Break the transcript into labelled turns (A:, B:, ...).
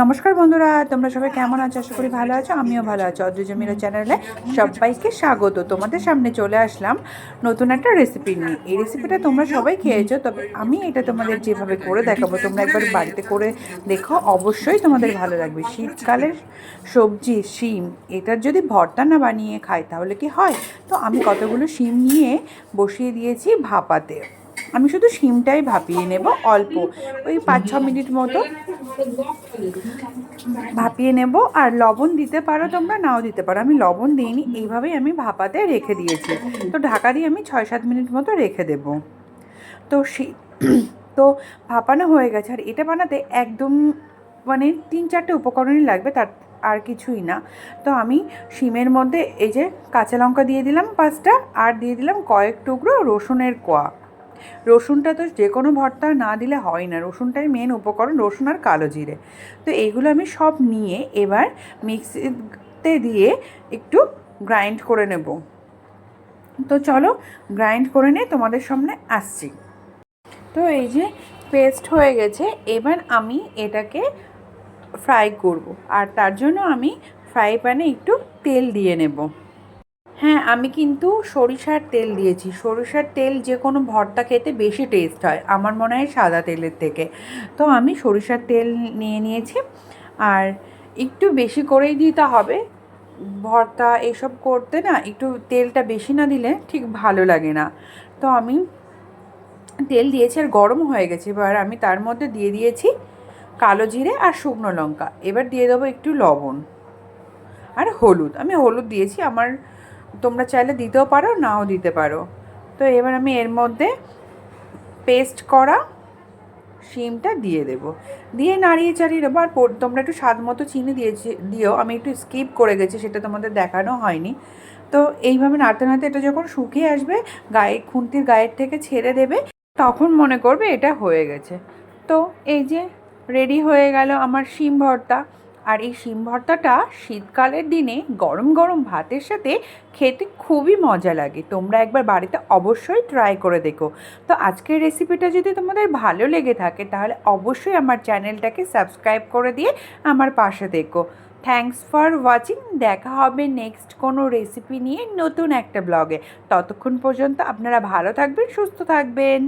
A: নমস্কার বন্ধুরা, তোমরা সবাই কেমন আছো? আশা করি ভালো আছো, আমিও ভালো আছি। অদ্রিজমিরা চ্যানেলে সবাইকে স্বাগত। তোমাদের সামনে চলে আসলাম নতুন একটা রেসিপি নিয়ে। এই রেসিপিটা তোমরা সবাই খেয়েছো, তবে আমি এটা তোমাদের যেভাবে করে দেখাবো, তোমরা একবার বাড়িতে করে দেখো। অবশ্যই তোমাদের ভালো লাগবে। শীতকালের সবজি, শিম এটার যদি ভর্তা না বানিয়ে খাই, তাহলে কি হয়? তো আমি কতগুলো শিম নিয়ে বসিয়ে দিয়েছি ভাপাতে। আমি শুধু শিমটাই ভাপিয়ে নেব অল্প। ওই পাঁচ, ছ মিনিট মতো ভাপিয়ে নেব। আর লবণ দিতে পারো তোমরা, নাও দিতে পারো। আমি লবণ দিইনি, এইভাবেই আমি ভাপাতে রেখে দিয়েছি। তো ঢাকা দিয়ে আমি ছয়, সাত মিনিট মতো রেখে দেব। তো শি তো ভাপানো হয়ে গেছে। আর এটা বানাতে একদম মানে তিন, চারটে উপকরণই লাগবে, তার আর কিছুই না। তো আমি শিমের মধ্যে এই যে কাঁচা লঙ্কা দিয়ে দিলাম পাঁচটা, আর দিয়ে দিলাম কয়েক টুকরো রসুনের কোয়া। রসুনটা তো যে কোনো ভর্তা না দিলে হয় না। রসুনটাই মেন উপকরণ, রসুন আর কালো জিরে। তো এইগুলো আমি সব নিয়ে এবার মিক্সিতে দিয়ে একটু গ্রাইন্ড করে নেব। তো চলো গ্রাইন্ড করে নিয়ে তোমাদের সামনে আসছি। তো এই যে পেস্ট হয়ে গেছে, এবার আমি এটাকে ফ্রাই করব। আর তার জন্য আমি ফ্রাই প্যানে একটু তেল দিয়ে নেব। হ্যাঁ আমি কিন্তু সরিষার তেল দিয়েছি। সরিষার তেল যে কোনো ভর্তা খেতে বেশি টেস্ট হয়, আমার মনে হয় সাদা তেলের থেকে। তো আমি সরিষার তেল নিয়ে নিয়েছি। আর একটু বেশি করেই দিতে হবে। ভর্তা এসব করতে না একটু তেলটা বেশি না দিলে ঠিক ভালো লাগে না। তো আমি তেল দিয়েছি আর গরম হয়ে গেছে। এবার আমি তার মধ্যে দিয়ে দিয়েছি কালো জিরে আর শুকনো লঙ্কা। এবার দিয়ে দেবো একটু লবণ আর হলুদ। আমি হলুদ দিয়েছি, আমার তোমরা চাইলে দিতেও পারো, নাও দিতে পারো। তো এবার আমি এর মধ্যে পেস্ট করা শিমটা দিয়ে দেব। দিয়ে নাড়িয়ে চাড়িয়ে দেবো। আর তোমরা একটু স্বাদ মতো চিনি দিয়েছি দিও। আমি একটু স্কিপ করে গেছি, সেটা তোমাদের দেখানো হয়নি। তো এইভাবে নাড়তে নাড়তে এটা যখন শুকিয়ে আসবে, গায়ে খুন্তির গায়ের থেকে ছেড়ে দেবে, তখন মনে করবে এটা হয়ে গেছে। তো এই যে রেডি হয়ে গেল আমার শিম ভর্তা। আর এই শিম ভর্তাটা শীতকালের দিনে গরম গরম ভাতের সাথে খেতে খুবই মজা লাগে। তোমরা একবার বাড়িতে অবশ্যই ট্রাই করে দেখো। তো আজকের রেসিপিটা যদি তোমাদের ভালো লেগে থাকে, তাহলে অবশ্যই আমার চ্যানেলটাকে সাবস্ক্রাইব করে দিয়ে আমার পাশে দেখো। থ্যাঙ্কস ফর ওয়াচিং দেখা হবে নেক্সট কোনো রেসিপি নিয়ে নতুন একটা ব্লগে ততক্ষণ পর্যন্ত আপনারা ভালো থাকবেন, সুস্থ থাকবেন।